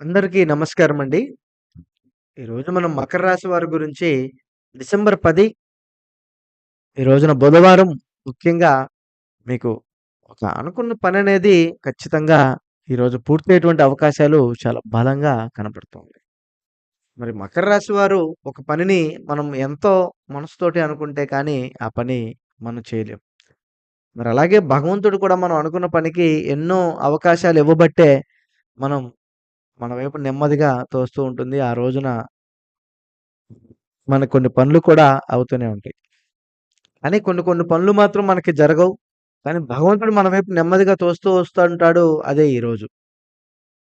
అందరికీ నమస్కారం అండి. ఈరోజు మనం మకర రాశి వారి గురించి డిసెంబర్ పది ఈ రోజున బుధవారం ముఖ్యంగా మీకు ఒక అనుకున్న పని అనేది ఖచ్చితంగా ఈరోజు పూర్తయ్యేటువంటి అవకాశాలు చాలా బలంగా కనపడుతుంది. మరి మకర రాశి వారు ఒక పనిని మనం ఎంతో మనసుతోటి అనుకుంటే కానీ ఆ పని మనం చేయలేం. మరి అలాగే భగవంతుడు కూడా మనం అనుకున్న పనికి ఎన్నో అవకాశాలు ఇవ్వబట్టే మనం మన వైపు నెమ్మదిగా తోస్తూ ఉంటుంది. ఆ రోజున మన కొన్ని పనులు కూడా అవుతూనే ఉంటాయి. కానీ కొన్ని కొన్ని పనులు మాత్రం మనకి జరగవు. కానీ భగవంతుడు మన వైపు నెమ్మదిగా తోస్తూ వస్తూ ఉంటాడు అదే ఈరోజు.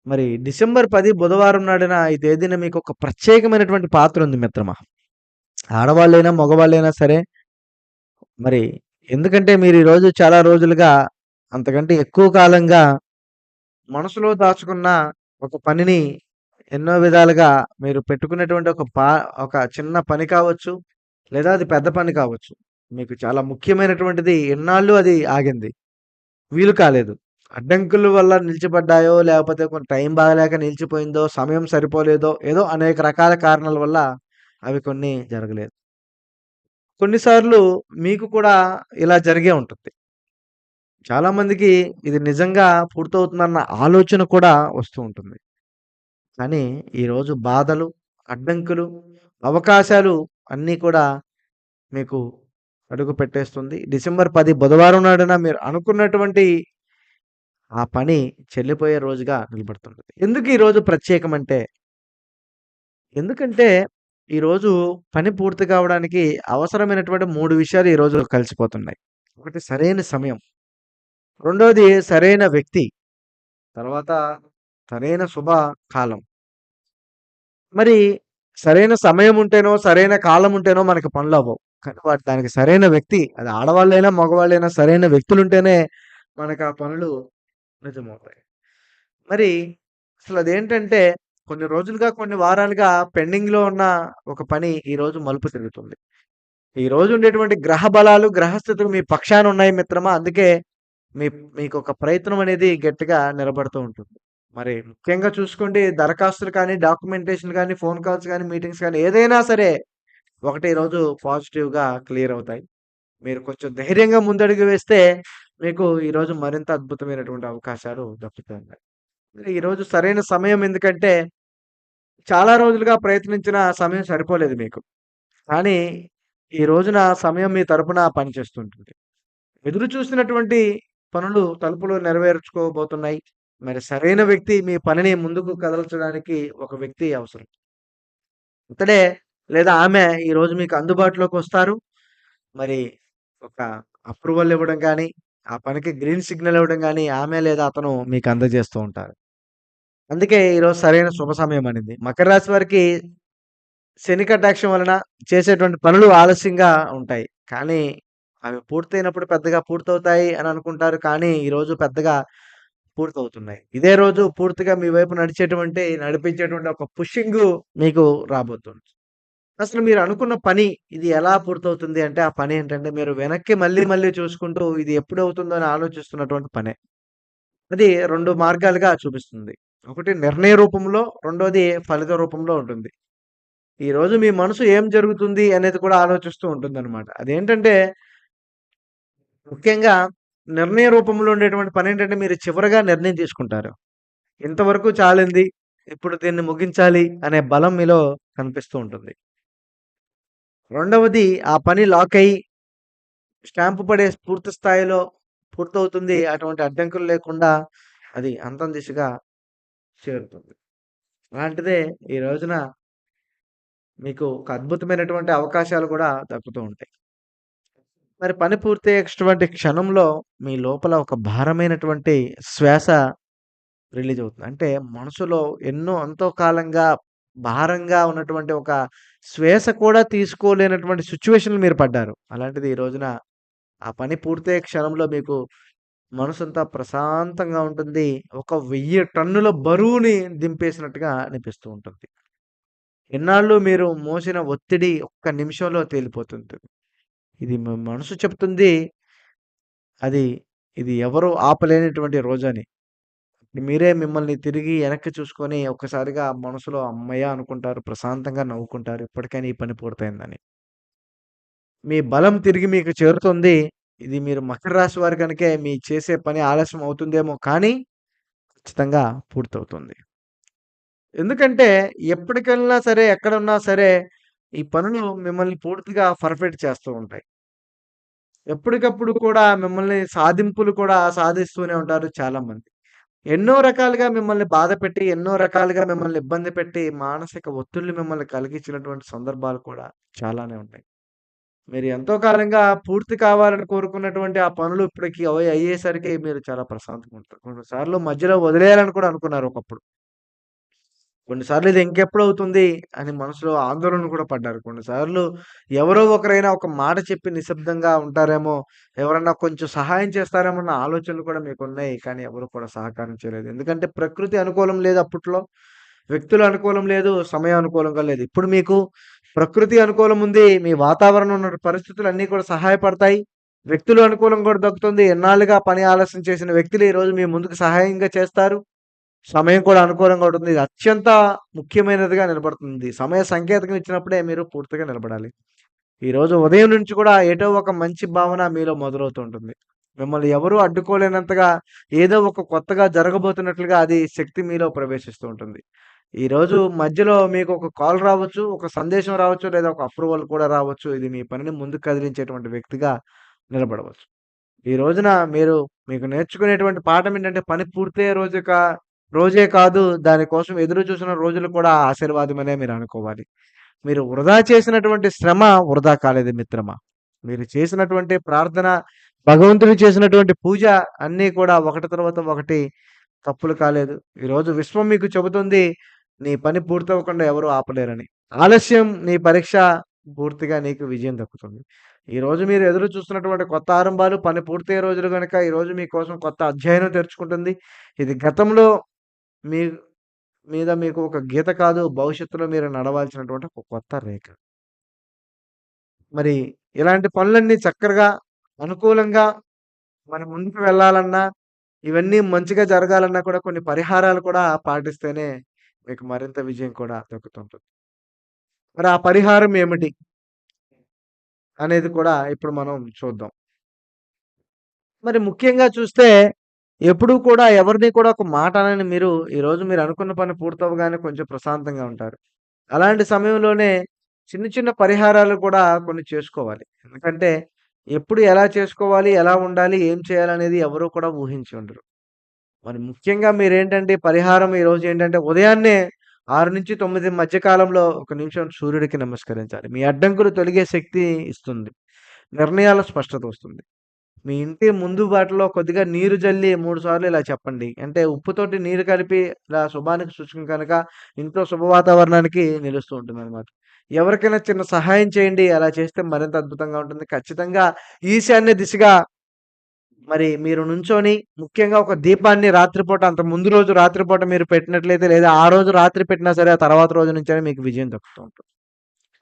మరి డిసెంబర్ పది బుధవారం నాడున ఈ తేదీన మీకు ఒక ప్రత్యేకమైనటువంటి పాత్ర ఉంది మిత్రమా. ఆడవాళ్ళైనా, మగవాళ్ళైనా సరే మరి ఎందుకంటే మీరు ఈరోజు చాలా రోజులుగా అంతకంటే ఎక్కువ కాలంగా మనసులో దాచుకున్న ఒక పనిని ఎన్నో విధాలుగా మీరు పెట్టుకున్నటువంటి ఒక పా ఒక చిన్న పని కావచ్చు. లేదా అది పెద్ద పని కావచ్చు. మీకు చాలా ముఖ్యమైనటువంటిది ఎన్నాళ్ళు అది ఆగింది. వీలు కాలేదు. అడ్డంకుల వల్ల నిలిచిపడ్డాయో, లేకపోతే కొంత టైం బాగలేక నిలిచిపోయిందో, సమయం సరిపోలేదో, ఏదో అనేక రకాల కారణాల వల్ల అవి కొన్ని జరగలేదు. కొన్నిసార్లు మీకు కూడా ఇలా జరిగే ఉంటుంది. చాలామందికి ఇది నిజంగా పూర్తవుతుందన్న ఆలోచన కూడా వస్తూ ఉంటుంది. కానీ ఈరోజు బాధలు, అడ్డంకులు, అవకాశాలు అన్నీ కూడా మీకు అడుగు పెట్టేస్తుంది. డిసెంబర్ 10 బుధవారం నాడున మీరు అనుకున్నటువంటి ఆ పని చెల్లిపోయే రోజుగా నిలబడుతుంది. ఎందుకు ఈరోజు ప్రత్యేకమంటే ఎందుకంటే ఈరోజు పని పూర్తి కావడానికి అవసరమైనటువంటి 3 విషయాలు ఈరోజు కలిసిపోతున్నాయి. ఒకటి సరైన సమయం. రెండోది సరైన వ్యక్తి. తర్వాత సరైన శుభ కాలం. మరి సరైన సమయం ఉంటేనో, సరైన కాలం ఉంటేనో మనకి పనులు అవ్వవు కానీ వాటి దానికి సరైన వ్యక్తి అది ఆడవాళ్ళైనా, మగవాళ్ళైనా సరైన వ్యక్తులుంటేనే మనకు ఆ పనులు నిజమవుతాయి. మరి అసలు అదేంటంటే కొన్ని రోజులుగా, కొన్ని వారాలుగా పెండింగ్‌లో ఉన్న ఒక పని ఈరోజు మలుపు తిరుగుతుంది. ఈరోజు ఉండేటువంటి గ్రహ బలాలు, గ్రహస్థితులు మీ పక్షాన ఉన్నాయి మిత్రమా. అందుకే మీ మీకొక ప్రయత్నం అనేది గట్టిగా నిలబడుతూ ఉంటుంది. మరి ముఖ్యంగా చూసుకోండి దరఖాస్తులు కానీ, డాక్యుమెంటేషన్ కానీ, ఫోన్ కాల్స్ కానీ, మీటింగ్స్ కానీ ఏదైనా సరే ఒకటి ఈరోజు పాజిటివ్‌గా క్లియర్ అవుతాయి. మీరు కొంచెం ధైర్యంగా ముందడుగు వేస్తే మీకు ఈరోజు మరింత అద్భుతమైనటువంటి అవకాశాలు దక్కుతాయి. ఈరోజు సరైన సమయం ఎందుకంటే చాలా రోజులుగా ప్రయత్నించిన సమయం సరిపోలేదు మీకు. కానీ ఈ రోజున సమయం మీ తరపున పనిచేస్తుంటుంది. ఎదురు చూసినటువంటి పనులు తలుపులు నెరవేర్చుకోబోతున్నాయి. మరి సరైన వ్యక్తి మీ పనిని ముందుకు కదల్చడానికి ఒక వ్యక్తి అవసరం. ఇతడే లేదా ఆమె ఈరోజు మీకు అందుబాటులోకి వస్తారు మరి ఒక అప్రూవల్ ఇవ్వడం కానీ ఆ పనికి గ్రీన్ సిగ్నల్ ఇవ్వడం కానీ ఆమె లేదా అతను మీకు అందజేస్తూ ఉంటారు. అందుకే ఈరోజు సరైన శుభ సమయం అనేది మకర రాశి వారికి శని కటాక్షం వలన చేసేటువంటి పనులు ఆలస్యంగా ఉంటాయి. కానీ అవి పూర్తయినప్పుడు పెద్దగా పూర్తవుతాయి అని అనుకుంటారు. కానీ ఈరోజు పెద్దగా పూర్తవుతున్నాయి. ఇదే రోజు పూర్తిగా మీ వైపు నడిచేటువంటి నడిపించేటువంటి ఒక పుషింగు మీకు రాబోతుంది. అసలు మీరు అనుకున్న పని ఇది ఎలా పూర్తవుతుంది అంటే ఆ పని ఏంటంటే మీరు వెనక్కి మళ్ళీ మళ్ళీ చూసుకుంటూ ఇది ఎప్పుడవుతుందో అని ఆలోచిస్తున్నటువంటి పనే. అది రెండు మార్గాలుగా చూపిస్తుంది. ఒకటి నిర్ణయ రూపంలో, రెండోది ఫలిత రూపంలో ఉంటుంది. ఈరోజు మీ మనసు ఏం జరుగుతుంది అనేది కూడా ఆలోచిస్తూ ఉంటుంది అనమాట అదేంటంటే ముఖ్యంగా నిర్ణయ రూపంలో ఉండేటువంటి పని ఏంటంటే మీరు చివరిగా నిర్ణయం తీసుకుంటారు. ఇంతవరకు చాలింది. ఇప్పుడు దీన్ని ముగించాలి అనే బలం మీలో కనిపిస్తూ ఉంటుంది. రెండవది ఆ పని లాక్ అయ్యి స్టాంపు పడే పూర్తి స్థాయిలో పూర్తవుతుంది. అటువంటి అడ్డంకులు లేకుండా అది అంతం దిశగా చేరుతుంది. అలాంటిదే ఈ రోజున మీకు ఒక అద్భుతమైనటువంటి అవకాశాలు కూడా దక్కుతూ ఉంటాయి. మరి పని పూర్తయ్యేటువంటి క్షణంలో మీ లోపల ఒక భారమైనటువంటి శ్వాస రిలీజ్ అవుతుంది. అంటే మనసులో ఎన్నో ఎంతో కాలంగా భారంగా ఉన్నటువంటి ఒక శ్వాస కూడా తీసుకోలేనటువంటి సిచ్యువేషన్లు మీరు పడ్డారు. అలాంటిది ఈ రోజున ఆ పని పూర్తయ్యే క్షణంలో మీకు మనసంతా ప్రశాంతంగా ఉంటుంది. ఒక వెయ్యి టన్నుల బరువుని దింపేసినట్టుగా అనిపిస్తూ ఉంటుంది. ఎన్నాళ్ళు మీరు మోసిన ఒత్తిడి ఒక్క నిమిషంలో తేలిపోతుంటుంది ఇది మనసు చెప్తుంది. అది ఇది ఎవరు ఆపలేనటువంటి రోజని. మీరే మిమ్మల్ని తిరిగి వెనక్కి చూసుకొని ఒక్కసారిగా మనసులో అమ్మయ్య అనుకుంటారు. ప్రశాంతంగా నవ్వుకుంటారు. ఇప్పటికైనా ఈ పని పూర్తయిందని. మీ బలం తిరిగి మీకు చేరుతుంది. ఇది మీరు మకర రాశి వారి గనుకే మీ చేసే పని ఆలస్యం అవుతుందేమో కానీ ఖచ్చితంగా పూర్తవుతుంది. ఎందుకంటే ఎప్పటికెళ్ళినా సరే, ఎక్కడున్నా సరే ఈ పనులు మిమ్మల్ని పూర్తిగా పర్ఫెక్ట్ చేస్తూ ఉంటాయి. ఎప్పటికప్పుడు కూడా మిమ్మల్ని సాధింపులు కూడా సాధిస్తూనే ఉంటారు చాలామంది. ఎన్నో రకాలుగా మిమ్మల్ని బాధపెట్టి, ఎన్నో రకాలుగా మిమ్మల్ని ఇబ్బంది పెట్టి, మానసిక ఒత్తిళ్ళు మిమ్మల్ని కలిగించినటువంటి సందర్భాలు కూడా చాలానే ఉంటాయి మీరు ఎంతో కాలంగా పూర్తి కావాలని కోరుకున్నటువంటి ఆ పనులు ఇప్పటికి అవి అయ్యేసరికి మీరు చాలా ప్రశాంతంగా ఉంటారు. కొన్నిసార్లు మధ్యలో వదిలేయాలని కూడా అనుకున్నారు ఒకప్పుడు. కొన్నిసార్లు ఇది ఇంకెప్పుడు అవుతుంది అని మనసులో ఆందోళన కూడా పడ్డారు. కొన్నిసార్లు ఎవరో ఒకరైనా ఒక మాట చెప్పి నిశ్శబ్దంగా ఉంటారేమో, ఎవరన్నా కొంచెం సహాయం చేస్తారేమో అన్న ఆలోచనలు కూడా మీకు ఉన్నాయి కానీ ఎవరు కూడా సహకారం చేయలేదు. ఎందుకంటే ప్రకృతి అనుకూలం లేదు అప్పట్లో. వ్యక్తులు అనుకూలం లేదు. సమయం అనుకూలంగా లేదు. ఇప్పుడు మీకు ప్రకృతి అనుకూలం ఉంది. మీ వాతావరణం ఉన్న పరిస్థితులు అన్నీ కూడా సహాయపడతాయి. వ్యక్తులు అనుకూలం కూడా దక్కుతుంది. ఎన్నాళ్ళుగా పని ఆలస్యం చేసిన వ్యక్తులు ఈరోజు మీ ముందుకు సహాయంగా చేస్తారు. సమయం కూడా అనుకూలంగా ఉంటుంది. ఇది అత్యంత ముఖ్యమైనదిగా నిలబడుతుంది. సమయ సంకేతం ఇచ్చినప్పుడే మీరు పూర్తిగా నిలబడాలి. ఈరోజు ఉదయం నుంచి కూడా ఏటో ఒక మంచి భావన మీలో మొదలవుతుంటుంది మిమ్మల్ని ఎవరూ అడ్డుకోలేనంతగా ఏదో ఒక కొత్తగా జరగబోతున్నట్లుగా అది శక్తి మీలో ప్రవేశిస్తూ ఉంటుంది. ఈరోజు మధ్యలో మీకు ఒక కాల్ రావచ్చు, ఒక సందేశం రావచ్చు, లేదా ఒక అప్రూవల్ కూడా రావచ్చు. ఇది మీ పనిని ముందుకు కదిలించేటువంటి వ్యక్తిగా నిలబడవచ్చు. ఈ రోజున మీరు మీకు నేర్చుకునేటువంటి పాఠం ఏంటంటే పని పూర్తయ్యే రోజు రోజే కాదు దానికోసం ఎదురు చూసిన రోజులు కూడా ఆశీర్వాదమనే మీరు అనుకోవాలి. మీరు వృధా చేసినటువంటి శ్రమ వృధా కాలేదు మిత్రమా. మీరు చేసినటువంటి ప్రార్థన, భగవంతుని చేసినటువంటి పూజ అన్నీ కూడా ఒకటి తర్వాత ఒకటి తప్పులు కాలేదు. ఈరోజు విశ్వం మీకు చెబుతుంది నీ పని పూర్తవ్వకుండా ఎవరు ఆపలేరని. ఆలస్యం నీ పరీక్ష పూర్తిగా నీకు విజయం దక్కుతుంది. ఈరోజు మీరు ఎదురు చూస్తున్నటువంటి కొత్త ఆరంభాలు పని పూర్తయ్యే రోజులు కనుక ఈరోజు మీకోసం కొత్త అధ్యయనం తెరుచుకుంటుంది. ఇది గతంలో మీ మీద మీకు ఒక గీత కాదు. భవిష్యత్తులో మీరు నడవాల్సినటువంటి ఒక కొత్త రేఖ. మరి ఇలాంటి పనులన్నీ చక్కగా, అనుకూలంగా మనం ముందుకు వెళ్ళాలన్నా, ఇవన్నీ మంచిగా జరగాలన్నా కూడా కొన్ని పరిహారాలు కూడా పాటిస్తేనే మీకు మరింత విజయం కూడా దక్కుతుంటుంది. మరి ఆ పరిహారం ఏమిటి? అనేది కూడా ఇప్పుడు మనం చూద్దాం. మరి ముఖ్యంగా చూస్తే ఎప్పుడూ కూడా ఎవరిని కూడా ఒక మాట అనని మీరు ఈరోజు మీరు అనుకున్న పని పూర్తవగానే కొంచెం ప్రశాంతంగా ఉంటారు. అలాంటి సమయంలోనే చిన్న చిన్న పరిహారాలు కూడా కొన్ని చేసుకోవాలి. ఎందుకంటే ఎప్పుడు ఎలా చేసుకోవాలి? ఎలా ఉండాలి? ఏం చేయాలనేది ఎవరు కూడా ఊహించి ఉండరు. మరి ముఖ్యంగా మీరేంటంటే పరిహారం ఈరోజు ఏంటంటే ఉదయాన్నే 6-9 మధ్య కాలంలో ఒక నిమిషం సూర్యుడికి నమస్కరించాలి. మీ అడ్డంకులు తొలగే శక్తి ఇస్తుంది. నిర్ణయాల స్పష్టత వస్తుంది. మీ ఇంటి ముందు వాటిలో కొద్దిగా నీరు జల్లి మూడు సార్లు ఇలా చెప్పండి. అంటే ఉప్పుతోటి నీరు కలిపి ఇలా శుభానికి సూచకం కనుక ఇంట్లో శుభ వాతావరణానికి నిలుస్తూ ఉంటుంది అనమాట ఎవరికైనా చిన్న సహాయం చేయండి. అలా చేస్తే మరింత అద్భుతంగా ఉంటుంది. ఖచ్చితంగా ఈశాన్య దిశగా మరి మీరు నుంచొని ముఖ్యంగా ఒక దీపాన్ని రాత్రిపూట అంత ముందు రోజు రాత్రిపూట మీరు పెట్టినట్లయితే లేదా ఆ రోజు రాత్రి పెట్టినా సరే ఆ తర్వాత రోజు నుంచే మీకు విజయం దక్కుతూ ఉంటుంది.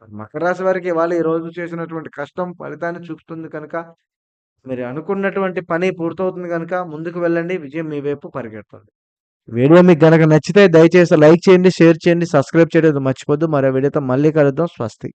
మకర రాశి వారికి ఇవాళ ఈ రోజు చేసినటువంటి కష్టం ఫలితాన్ని చూపుతుంది కనుక మీరు అనుకున్నటువంటి పని పూర్తవుతుంది కనుక ముందుకు వెళ్ళండి. విజయం మీ వైపు పరిగెడుతుంది. వీడియో మీకు గనక నచ్చితే దయచేసి లైక్ చేయండి, షేర్ చేయండి, సబ్స్క్రైబ్ చేయడం మర్చిపోద్దు. మరో వీడియోతో మళ్ళీ కలుద్దాం. స్వస్తి.